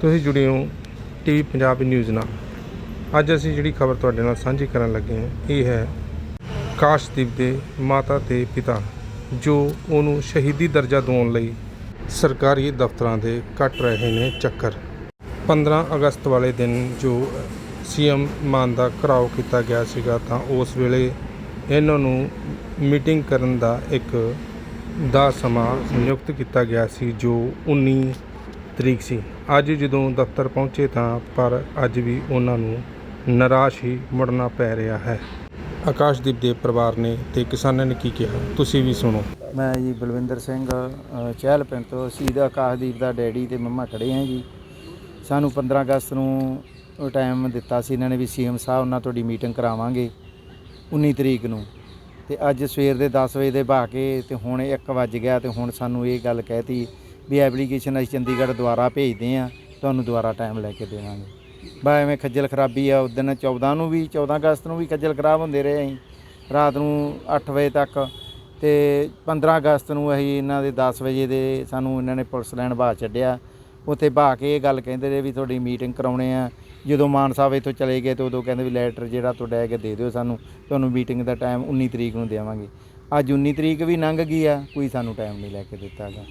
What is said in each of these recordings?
ਤੁਸੀਂ ਜੁੜੇ ਹੋ ਟੀਵੀ ਪੰਜਾਬ ਨਿਊਜ਼ ਨਾਲ। ਅੱਜ ਅਸੀਂ ਜਿਹੜੀ ਖਬਰ ਤੁਹਾਡੇ ਨਾਲ ਸਾਂਝੀ ਕਰਨ ਲੱਗੇ ਹਾਂ, ਇਹ ਹੈ ਕਾਸ਼ਦੀਪ ਦੇ ਮਾਤਾ ਤੇ ਪਿਤਾ, ਜੋ ਉਹਨੂੰ ਸ਼ਹੀਦੀ ਦਰਜਾ ਦਿਵਾਉਣ ਲਈ ਸਰਕਾਰੀ ਦਫ਼ਤਰਾਂ ਦੇ ਕੱਟ ਰਹੇ ਨੇ ਚੱਕਰ। 15 ਅਗਸਤ ਵਾਲੇ ਦਿਨ ਜੋ ਸੀਐਮ ਮਾਨ ਦਾ ਘਰਾਓ ਕੀਤਾ ਗਿਆ ਸੀਗਾ, ਤਾਂ ਉਸ ਵੇਲੇ ਇਹਨਾਂ ਨੂੰ ਮੀਟਿੰਗ ਕਰਨ ਦਾ ਇੱਕ ਦਾ ਸਮਾਂ ਨਿਯੁਕਤ ਕੀਤਾ ਗਿਆ ਸੀ, ਜੋ 19 ਤਰੀਕ ਸੀ। ਅੱਜ ਜਦੋਂ ਦਫ਼ਤਰ ਪਹੁੰਚੇ ਤਾਂ ਪਰ ਅੱਜ ਵੀ ਉਹਨਾਂ ਨੂੰ ਨਿਰਾਸ਼ ਹੀ ਮੁੜਨਾ ਪੈ ਰਿਹਾ ਹੈ। ਆਕਾਸ਼ਦੀਪ ਦੇ ਪਰਿਵਾਰ ਨੇ ਤੇ ਕਿਸਾਨਾਂ ਨੇ ਕੀ ਕਿਹਾ? ਤੁਸੀਂ ਵੀ ਸੁਣੋ। ਮੈਂ ਜੀ ਬਲਵਿੰਦਰ ਸਿੰਘ ਚਹਿਲ ਪਿੰਡ ਤੋਂ ਸ਼ਹੀਦ ਆਕਾਸ਼ਦੀਪ ਦਾ ਡੈਡੀ ਤੇ ਮੰਮਾ ਖੜੇ ਆ ਜੀ। ਸਾਨੂੰ 15 ਅਗਸਤ ਨੂੰ ਟਾਈਮ ਦਿੱਤਾ ਸੀ, ਇਹਨਾਂ ਨੇ ਵੀ ਸੀਐਮ ਸਾਹਿਬ ਨਾਲ ਤੁਹਾਡੀ ਮੀਟਿੰਗ ਕਰਾਵਾਂਗੇ 19 ਤਰੀਕ ਨੂੰ। ਤੇ ਅੱਜ ਸਵੇਰ ਦੇ 10 ਵਜੇ ਦੇ ਬਹਾ ਕੇ ਤੇ ਹੁਣ 1 ਵੱਜ ਗਿਆ ਤੇ ਹੁਣ ਸਾਨੂੰ ਇਹ ਗੱਲ ਕਹਿਤੀ ਵੀ ਐਪਲੀਕੇਸ਼ਨ ਅਸੀਂ ਚੰਡੀਗੜ੍ਹ ਦੁਆਰਾ ਭੇਜਦੇ ਆ ਤੁਹਾਨੂੰ ਦੁਬਾਰਾ ਟਾਈਮ ਲੈ ਕੇ ਦੇਵਾਂਗੇ। ਬਾ ਐਵੇਂ ਖੱਜਲ ਖਰਾਬੀ ਆ, ਉਸ ਦਿਨ 14 ਨੂੰ ਵੀ 14 ਅਗਸਤ ਨੂੰ ਵੀ ਖੱਜਲ ਖਰਾਬ ਹੁੰਦੇ ਰਹੇ ਅਸੀਂ। ਰਾਤ ਨੂੰ 8 ਵਜੇ ਤੱਕ ਤੇ 15 ਅਗਸਤ ਨੂੰ ਅਸੀਂ ਇਹਨਾਂ ਦੇ 10 ਵਜੇ ਦੇ ਸਾਨੂੰ ਇਹਨਾਂ ਨੇ ਪੁਲਿਸ ਲਾਈਨ ਬਾਹ ਛੱਡਿਆ। ਉੱਥੇ ਬਹਾ ਕੇ ਇਹ ਗੱਲ ਕਹਿੰਦੇ ਰਹੇ ਵੀ ਤੁਹਾਡੀ ਮੀਟਿੰਗ ਕਰਾਉਣੇ ਆ। ਜਦੋਂ ਮਾਨ ਸਾਹਿਬ ਇੱਥੋਂ ਚਲੇ ਗਏ ਤੇ ਉਦੋਂ ਕਹਿੰਦੇ ਵੀ ਲੈਟਰ ਜਿਹੜਾ ਤੁਹਾਡਾ ਹੈ ਦੇ ਦਿਓ ਸਾਨੂੰ, ਤੁਹਾਨੂੰ ਮੀਟਿੰਗ ਦਾ ਟਾਈਮ 19 ਤਰੀਕ ਨੂੰ ਦੇਵਾਂਗੇ। ਅੱਜ 19 ਤਰੀਕ ਵੀ ਲੰਘ ਗਈ ਆ, ਕੋਈ ਸਾਨੂੰ ਟਾਈਮ ਨਹੀਂ ਲੈ ਕੇ ਦਿੱਤਾ ਗਾ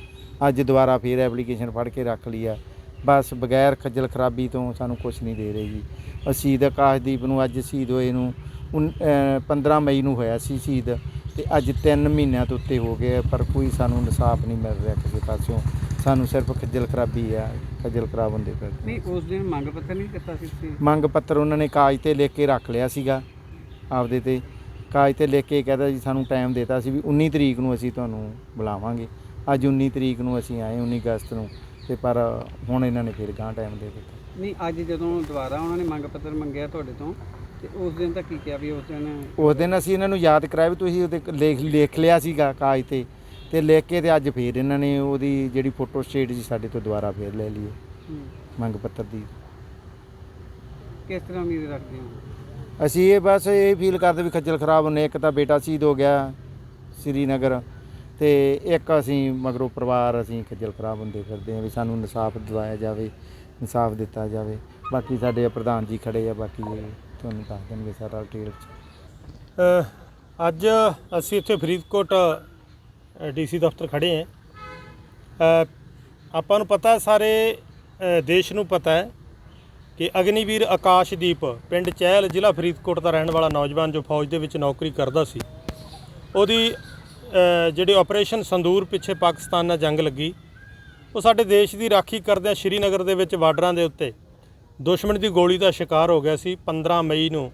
ਅੱਜ ਦੁਬਾਰਾ ਫੇਰ ਐਪਲੀਕੇਸ਼ਨ ਫੜ ਕੇ ਰੱਖ ਲਈ ਆ। ਬਸ ਬਗੈਰ ਖੱਜਲ ਖਰਾਬੀ ਤੋਂ ਸਾਨੂੰ ਕੁਝ ਨਹੀਂ ਦੇ ਰਹੇ ਜੀ। ਅਸੀਂ ਸ਼ਹੀਦ ਆਕਾਸ਼ਦੀਪ ਨੂੰ ਅੱਜ ਸ਼ਹੀਦ ਹੋਏ ਨੂੰ ਉਨ- ਅਹ 15 ਮਈ ਨੂੰ ਹੋਇਆ ਸੀ ਸ਼ਹੀਦ ਤੇ ਅੱਜ 3 ਮਹੀਨਿਆਂ ਤੋਂ ਉੱਤੇ ਹੋ ਗਏ ਪਰ ਕੋਈ ਸਾਨੂੰ ਇਨਸਾਫ ਨਹੀਂ ਮਿਲ ਰਿਹਾ ਕਿਸੇ ਪਾਸਿਓਂ। ਸਾਨੂੰ ਸਿਰਫ ਖੱਜਲ ਖਰਾਬੀ ਆ ਖੱਜਲ ਖਰਾਬ ਹੁੰਦੇ ਪਏ। ਨਹੀਂ ਉਸ ਦਿਨ ਮੰਗ ਪੱਤਰ ਨਹੀਂ ਦਿੱਤਾ ਸੀ ਤੁਸੀਂ? ਮੰਗ ਪੱਤਰ ਉਹਨਾਂ ਨੇ ਕਾਗਜ਼ ਤੇ ਲਿਖ ਕੇ ਰੱਖ ਲਿਆ ਸੀਗਾ ਆਪਦੇ ਤੇ। ਕਾਗਜ਼ ਤੇ ਲਿਖ ਕੇ ਕਹਿੰਦਾ ਜੀ ਸਾਨੂੰ ਟਾਈਮ ਦਿੱਤਾ ਸੀ ਵੀ 19 ਤਰੀਕ ਨੂੰ ਅਸੀਂ ਤੁਹਾਨੂੰ ਬੁਲਾਵਾਂਗੇ। ਅੱਜ 19 ਤਰੀਕ ਨੂੰ ਅਸੀਂ ਆਏ 19 ਅਗਸਤ ਨੂੰ ਤੇ ਪਰ ਹੁਣ ਇਹਨਾਂ ਨੇ ਫਿਰ ਗਾਂ ਟਾਈਮ ਦੇ ਦਿੱਤਾ। ਨਹੀਂ ਅੱਜ ਜਦੋਂ ਦੁਬਾਰਾ ਉਹਨਾਂ ਨੇ ਮੰਗ ਪੱਤਰ ਮੰਗਿਆ ਤੁਹਾਡੇ ਤੋਂ ਤੇ ਉਸ ਦਿਨ ਤਾਂ ਕੀ ਕਿਹਾ ਵੀ ਉਸ ਦਿਨ ਉਸ ਦਿਨ ਅਸੀਂ ਇਹਨਾਂ ਨੂੰ ਯਾਦ ਕਰਾਇਆ ਵੀ ਤੁਸੀਂ ਉਹਤੇ ਲਿਖ ਲਿਖ ਲਿਆ ਸੀਗਾ ਕਾਗਜ਼ ਤੇ ਤੇ ਲਿਖ ਕੇ ਤੇ ਅੱਜ ਫੇਰ ਇਹਨਾਂ ਨੇ ਉਹਦੀ ਜਿਹੜੀ ਫੋਟੋ ਸਟੇਟ ਜੀ ਸਾਡੇ ਤੋਂ ਦੁਬਾਰਾ ਫੇਰ ਲੈ ਲਈ ਮੰਗ ਪੱਤਰ ਦੀ। ਕਿਸ ਤਰ੍ਹਾਂ ਉਮੀਦ ਰੱਖਦੇ ਹੋ? ਅਸੀਂ ਇਹ ਬਸ ਇਹ ਫੀਲ ਕਰਦੇ ਵੀ ਖੱਜਲ ਖਰਾਬ ਹੁੰਨੇ ਇੱਕ ਤਾਂ ਬੇਟਾ ਸ਼ਹੀਦ ਹੋ ਗਿਆ ਸ੍ਰੀਨਗਰ ਤੇ ਇੱਕ ਅਸੀਂ ਮਗਰੋਂ ਪਰਿਵਾਰ ਅਸੀਂ ਖੱਜਲ ਖਰਾਬ ਹੁੰਦੇ ਫਿਰਦੇ ਹਾਂ ਵੀ ਸਾਨੂੰ ਇਨਸਾਫ ਦਿਵਾਇਆ ਜਾਵੇ, ਇਨਸਾਫ ਦਿੱਤਾ ਜਾਵੇ। ਬਾਕੀ ਸਾਡੇ ਪ੍ਰਧਾਨ ਜੀ ਖੜੇ ਆ, ਬਾਕੀ ਤੁਹਾਨੂੰ ਦੱਸ ਦੇਣਗੇ ਸਾਰਾ ਡਿਟੇਲ ਚ। ਅੱਜ ਅਸੀਂ ਇੱਥੇ ਫਰੀਦਕੋਟ ਡੀਸੀ ਦਫ਼ਤਰ ਖੜੇ ਹਾਂ। ਆਪਾਂ ਨੂੰ ਪਤਾ ਸਾਰੇ ਦੇਸ਼ ਨੂੰ ਪਤਾ ਹੈ ਕਿ ਅਗਨੀਵੀਰ ਆਕਾਸ਼ਦੀਪ ਪਿੰਡ ਚਹਿਲ ਜ਼ਿਲ੍ਹਾ ਫਰੀਦਕੋਟ ਦਾ ਰਹਿਣ ਵਾਲਾ ਨੌਜਵਾਨ ਜੋ ਫੌਜ ਦੇ ਵਿੱਚ ਨੌਕਰੀ ਕਰਦਾ ਸੀ, ਉਹਦੀ ਜਿਹੜੇ ਆਪਰੇਸ਼ਨ ਸੰਦੂਰ ਪਿੱਛੇ ਪਾਕਿਸਤਾਨ ਨਾਲ ਜੰਗ ਲੱਗੀ, ਉਹ ਸਾਡੇ ਦੇਸ਼ ਦੀ ਰਾਖੀ ਕਰਦਿਆਂ ਸ਼੍ਰੀਨਗਰ ਦੇ ਵਿੱਚ ਬਾਰਡਰਾਂ ਦੇ ਉੱਤੇ ਦੁਸ਼ਮਣ ਦੀ ਗੋਲੀ ਦਾ ਸ਼ਿਕਾਰ ਹੋ ਗਿਆ ਸੀ 15 ਮਈ ਨੂੰ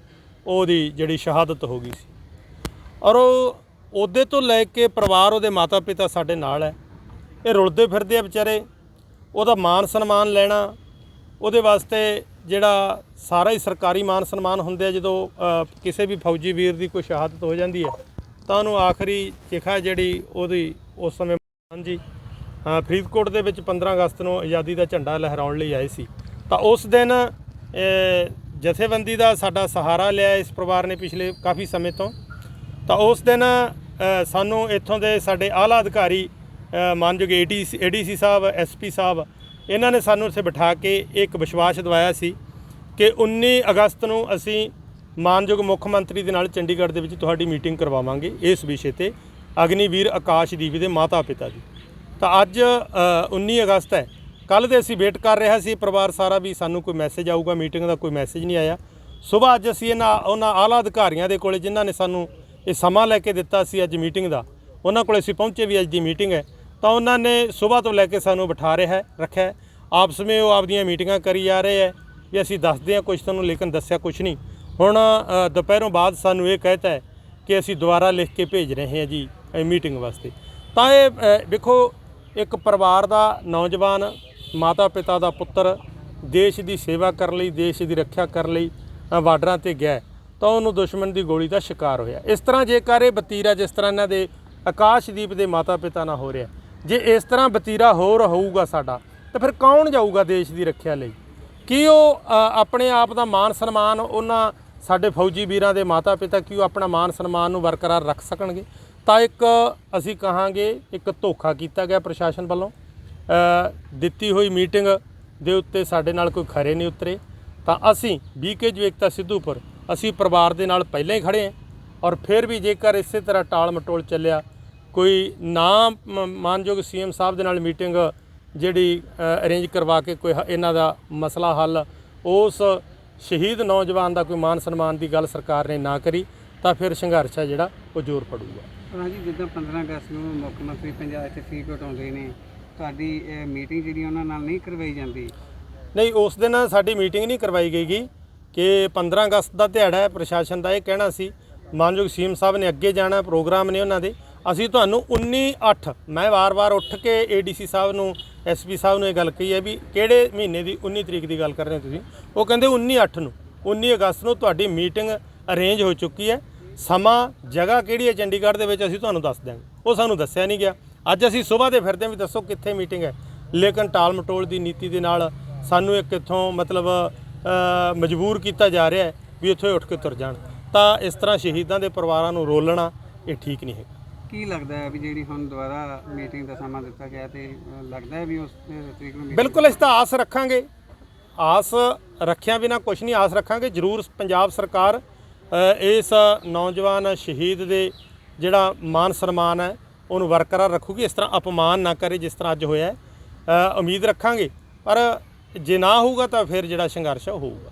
ਉਹਦੀ ਜਿਹੜੀ ਸ਼ਹਾਦਤ ਹੋ ਗਈ ਸੀ। ਔਰ ਉਹ ਉਹਦੇ ਤੋਂ ਲੈ ਕੇ ਪਰਿਵਾਰ, ਉਹਦੇ ਮਾਤਾ ਪਿਤਾ ਸਾਡੇ ਨਾਲ ਹੈ। ਇਹ ਰੁਲਦੇ ਫਿਰਦੇ ਆ ਵਿਚਾਰੇ, ਉਹਦਾ ਮਾਨ ਸਨਮਾਨ ਲੈਣਾ, ਉਹਦੇ ਵਾਸਤੇ ਜਿਹੜਾ ਸਾਰਾ ਹੀ ਸਰਕਾਰੀ ਮਾਨ ਸਨਮਾਨ ਹੁੰਦੇ ਆ, ਜਦੋਂ ਕਿਸੇ ਵੀ ਫੌਜੀ ਵੀਰ ਦੀ ਕੋਈ ਸ਼ਹਾਦਤ ਹੋ ਜਾਂਦੀ ਹੈ। ਤਾਂ ਉਹਨੂੰ ਆਖਰੀ ਚਿਖਾ ਜਿਹੜੀ ਉਹਦੀ ਉਸ ਸਮੇਂ ਹਾਂਜੀ ਫਰੀਦਕੋਟ ਦੇ ਵਿੱਚ 15 ਅਗਸਤ ਨੂੰ ਆਜ਼ਾਦੀ ਦਾ ਝੰਡਾ ਲਹਿਰਾਉਣ ਲਈ ਆਏ ਸੀ। ਤਾਂ ਉਸ ਦਿਨ ਜਥੇਬੰਦੀ ਦਾ ਸਾਡਾ ਸਹਾਰਾ ਲਿਆ ਇਸ ਪਰਿਵਾਰ ਨੇ ਪਿਛਲੇ ਕਾਫੀ ਸਮੇਂ ਤੋਂ। ਤਾਂ ਉਸ ਦਿਨ ਸਾਨੂੰ ਇੱਥੋਂ ਦੇ ਸਾਡੇ ਆਲਾ ਅਧਿਕਾਰੀ ਅ, ਮਾਨਯੋਗ ADC ADC sahib SP sahib ਇਹਨਾਂ ਨੇ ਸਾਨੂੰ ਇੱਥੇ ਬਿਠਾ ਕੇ ਇੱਕ ਵਿਸ਼ਵਾਸ ਦਿਵਾਇਆ ਸੀ ਕਿ 19 ਅਗਸਤ ਨੂੰ ਅਸੀਂ ਮਾਨਯੋਗ ਮੁੱਖ ਮੰਤਰੀ ਦੇ ਨਾਲ ਚੰਡੀਗੜ੍ਹ ਦੇ ਵਿੱਚ ਤੁਹਾਡੀ ਮੀਟਿੰਗ ਕਰਵਾਵਾਂਗੇ ਇਸ ਵਿਸ਼ੇ ਤੇ। ਅਗਨੀਵੀਰ ਆਕਾਸ਼ਦੀਪ ਦੇ ਮਾਤਾ ਪਿਤਾ ਦੀ ਤਾਂ ਅੱਜ ਅ, 19 ਅਗਸਤ ਹੈ। ਕੱਲ ਦੇ ਅਸੀਂ ਵੇਟ ਕਰ ਰਿਹਾ ਸੀ ਪਰਿਵਾਰ ਸਾਰਾ ਵੀ ਸਾਨੂੰ ਕੋਈ ਮੈਸੇਜ ਆਊਗਾ ਮੀਟਿੰਗ ਦਾ ਕੋਈ ਮੈਸੇਜ ਨਹੀਂ ਆਇਆ। ਸਵੇਰ ਅੱਜ ਅਸੀਂ ਇਹਨਾਂ ਉਹਨਾਂ ਆਲਾ ਅਧਿਕਾਰੀਆਂ ਦੇ ਕੋਲੇ ਜਿਨ੍ਹਾਂ ਨੇ ਸਾਨੂੰ ਇਹ ਸਮਾਂ ਲੈ ਕੇ ਦਿੱਤਾ ਸੀ ਅੱਜ ਮੀਟਿੰਗ ਦਾ ਉਹਨਾਂ ਕੋਲੇ ਅਸੀਂ ਪਹੁੰਚੇ ਵੀ ਅੱਜ ਦੀ ਮੀਟਿੰਗ ਹੈ। ਤਾਂ ਉਹਨਾਂ ਨੇ ਸਵੇਰ ਤੋਂ ਲੈ ਕੇ ਸਾਨੂੰ ਬਿਠਾ ਰਿਹਾ ਹੈ ਰੱਖਿਆ ਹੈ। ਆਪਸ ਵਿੱਚ ਉਹ ਆਪਦੀਆਂ ਮੀਟਿੰਗਾਂ ਕਰੀ ਜਾ ਰਹੇ ਹੈ। ਵੀ ਅਸੀਂ ਦੱਸਦੇ ਹਾਂ ਕੁਝ ਤੁਹਾਨੂੰ ਲੇਕਿਨ ਦੱਸਿਆ ਕੁਝ ਨਹੀਂ। ਹੁਣ ਦੁਪਹਿਰੋਂ ਬਾਅਦ ਸਾਨੂੰ ਇਹ ਕਹਿਤਾ ਹੈ ਕਿ ਅਸੀਂ ਦੁਬਾਰਾ ਲਿਖ ਕੇ ਭੇਜ ਰਹੇ ਹਾਂ ਜੀ ਮੀਟਿੰਗ ਵਾਸਤੇ। ਤਾਂ ਇਹ ਅ, ਵੇਖੋ ਇੱਕ ਪਰਿਵਾਰ ਦਾ ਨੌਜਵਾਨ ਮਾਤਾ ਪਿਤਾ ਦਾ ਪੁੱਤਰ ਦੇਸ਼ ਦੀ ਸੇਵਾ ਕਰਨ ਲਈ ਦੇਸ਼ ਦੀ ਰੱਖਿਆ ਕਰਨ ਲਈ ਅ, ਬਾਰਡਰਾਂ ਤੇ ਗਿਆ ਤਾਂ ਉਹਨੂੰ ਦੁਸ਼ਮਣ ਦੀ ਗੋਲੀ ਦਾ ਸ਼ਿਕਾਰ ਹੋਇਆ। ਇਸ ਤਰ੍ਹਾਂ ਜੇਕਰ ਇਹ ਬਤੀਰਾ ਜਿਸ ਤਰ੍ਹਾਂ ਇਹਨਾਂ ਦੇ ਆਕਾਸ਼ਦੀਪ ਦੇ ਮਾਤਾ ਪਿਤਾ ਨਾਲ ਹੋ ਰਿਹਾ ਜੇ ਇਸ ਤਰ੍ਹਾਂ ਬਤੀਰਾ ਹੋਰ ਹੋਊਗਾ ਸਾਡਾ ਤਾਂ ਫਿਰ ਕੌਣ ਜਾਊਗਾ ਦੇਸ਼ ਦੀ ਰੱਖਿਆ ਲਈ? ਕੀ ਉਹ ਆਪਣੇ ਆਪ ਦਾ ਮਾਨ ਸਨਮਾਨ ਉਹਨਾਂ ਸਾਡੇ ਫੌਜੀ ਵੀਰਾਂ ਦੇ ਮਾਤਾ ਪਿਤਾ ਕੀ ਉਹ ਆਪਣਾ ਮਾਨ ਸਨਮਾਨ ਨੂੰ ਬਰਕਰਾਰ ਰੱਖ ਸਕਣਗੇ? ਤਾਂ ਇੱਕ ਅਸੀਂ ਕਹਾਂਗੇ, ਇੱਕ ਧੋਖਾ ਕੀਤਾ ਗਿਆ ਪ੍ਰਸ਼ਾਸਨ ਵੱਲੋਂ। ਦਿੱਤੀ ਹੋਈ ਮੀਟਿੰਗ ਦੇ ਉੱਤੇ ਸਾਡੇ ਨਾਲ ਕੋਈ ਖਰੇ ਨਹੀਂ ਉਤਰੇ। ਤਾਂ ਅਸੀਂ ਬੀਕੇ ਜਵੇਕਤਾ ਸਿੱਧੂਪੁਰ, ਅਸੀਂ ਪਰਿਵਾਰ ਦੇ ਨਾਲ ਪਹਿਲਾਂ ਹੀ ਖੜੇ ਹਾਂ ਔਰ ਫਿਰ ਵੀ ਜੇਕਰ ਇਸੇ ਤਰ੍ਹਾਂ ਟਾਲ ਮਟੋਲ ਚੱਲਿਆ, ਕੋਈ ਨਾ ਮ- ਮਾਨਯੋਗ ਸੀਐਮ ਸਾਹਿਬ ਦੇ ਨਾਲ ਮੀਟਿੰਗ ਜਿਹੜੀ ਅਰੇਂਜ ਕਰਵਾ ਕੇ ਕੋਈ ਇਹਨਾਂ ਦਾ ਮਸਲਾ ਹੱਲ, ਉਸ ਸ਼ਹੀਦ ਨੌਜਵਾਨ ਦਾ ਕੋਈ ਮਾਨ ਸਨਮਾਨ ਦੀ ਗੱਲ ਸਰਕਾਰ ਨੇ ਨਾ ਕਰੀ ਤਾਂ ਫਿਰ ਸੰਘਰਸ਼ ਹੈ ਜਿਹੜਾ ਉਹ ਜ਼ੋਰ ਪੜੂਗਾ ਹਾਂ ਜੀ ਜਿੱਦਾਂ 15 ਅਗਸਤ ਨੂੰ ਮੁੱਖ ਮੰਤਰੀ ਪੰਜਾਬ ਇੱਥੇ ਫਰੀਦਕੋਟ ਆਉਂਦੇ ਨੇ ਤੁਹਾਡੀ ਮੀਟਿੰਗ ਜਿਹੜੀ ਉਹਨਾਂ ਨਾਲ ਨਹੀਂ ਕਰਵਾਈ ਜਾਂਦੀ? ਨਹੀਂ ਉਸ ਦਿਨ ਸਾਡੀ ਮੀਟਿੰਗ ਨਹੀਂ ਕਰਵਾਈ ਗਈਗੀ ਕਿ 15 ਅਗਸਤ ਦਾ ਦਿਹਾੜਾ ਹੈ ਪ੍ਰਸ਼ਾਸਨ ਦਾ ਇਹ ਕਹਿਣਾ ਸੀ ਮਾਨਯੋਗ ਸੀਐਮ ਸਾਹਿਬ ਨੇ ਅੱਗੇ ਜਾਣਾ ਪ੍ਰੋਗਰਾਮ ਨੇ ਉਹਨਾਂ ਦੇ। ਅਸੀਂ ਤੁਹਾਨੂੰ 19/8 ਮੈਂ ਵਾਰ-ਵਾਰ ਉੱਠ ਕੇ ਏਡੀਸੀ ਸਾਹਿਬ ਨੂੰ ਐਸਪੀ ਸਾਹਿਬ ਨੂੰ ਇਹ ਗੱਲ ਕਹੀ ਹੈ ਵੀ ਕਿਹੜੇ ਮਹੀਨੇ ਦੀ 19 ਤਰੀਕ ਦੀ ਗੱਲ ਕਰ ਰਹੇ ਹੋ ਤੁਸੀਂ? ਉਹ ਕਹਿੰਦੇ 19/8 ਨੂੰ 19 ਅਗਸਤ ਨੂੰ ਤੁਹਾਡੀ ਮੀਟਿੰਗ ਅਰੇਂਜ ਹੋ ਚੁੱਕੀ ਹੈ। ਸਮਾਂ, ਜਗ੍ਹਾ ਕਿਹੜੀ ਹੈ ਚੰਡੀਗੜ੍ਹ ਦੇ ਵਿੱਚ ਅਸੀਂ ਤੁਹਾਨੂੰ ਦੱਸ ਦਿਆਂਗੇ। ਉਹ ਸਾਨੂੰ ਦੱਸਿਆ ਨਹੀਂ ਗਿਆ। ਅੱਜ ਅਸੀਂ ਸਵੇਰ ਦੇ ਫਿਰਦੇ ਵੀ ਦੱਸੋ ਕਿੱਥੇ ਮੀਟਿੰਗ ਹੈ। ਲੇਕਿਨ ਟਾਲ ਮਟੋਲ ਦੀ ਨੀਤੀ ਦੇ ਨਾਲ ਸਾਨੂੰ ਇੱਕ ਇੱਥੋਂ ਮਤਲਬ ਮਜਬੂਰ ਕੀਤਾ ਜਾ ਰਿਹਾ ਹੈ ਵੀ ਇੱਥੋਂ ਉੱਠ ਕੇ ਤੁਰ ਜਾਣ। ਤਾਂ ਇਸ ਤਰ੍ਹਾਂ ਸ਼ਹੀਦਾਂ ਦੇ ਪਰਿਵਾਰਾਂ ਨੂੰ ਰੋਲਣਾ ਇਹ ਠੀਕ ਨਹੀਂ ਹੈ ਕੀ ਲੱਗਦਾ ਹੈ ਵੀ ਜਿਹੜੀ ਹੁਣ ਦੁਬਾਰਾ ਮੀਟਿੰਗ ਦਾ ਸਮਾਂ ਦਿੱਤਾ ਗਿਆ ਤੇ ਲੱਗਦਾ ਹੈ ਵੀ ਉਸ ਤਰੀਕ ਨੂੰ meeting- ਬਿਲਕੁਲ ਅਸੀਂ ਤਾਂ ਆਸ ਰੱਖਾਂਗੇ। ਆਸ ਰੱਖਿਆ ਬਿਨਾ ਕੁਝ ਨਹੀਂ ਆਸ ਰੱਖਾਂਗੇ। ਜ਼ਰੂਰ ਪੰਜਾਬ ਸਰਕਾਰ ਅ, ਇਸ ਨੌਜਵਾਨ ਸ਼ਹੀਦ ਦੇ ਜਿਹੜਾ ਮਾਨ ਸਨਮਾਨ ਹੈ ਉਹਨੂੰ ਬਰਕਰਾਰ ਰੱਖੂਗੀ। ਇਸ ਤਰ੍ਹਾਂ ਅਪਮਾਨ ਨਾ ਕਰੇ ਜਿਸ ਤਰ੍ਹਾਂ ਅੱਜ ਹੋਇਆ ਹੈ। ਅ, ਉਮੀਦ ਰੱਖਾਂਗੇ। ਪਰ ਜੇ ਨਾ ਹੋਊਗਾ ਤਾਂ ਫਿਰ ਜਿਹੜਾ ਸੰਘਰਸ਼ ਹੈ ਉਹ ਹੋਊਗਾ।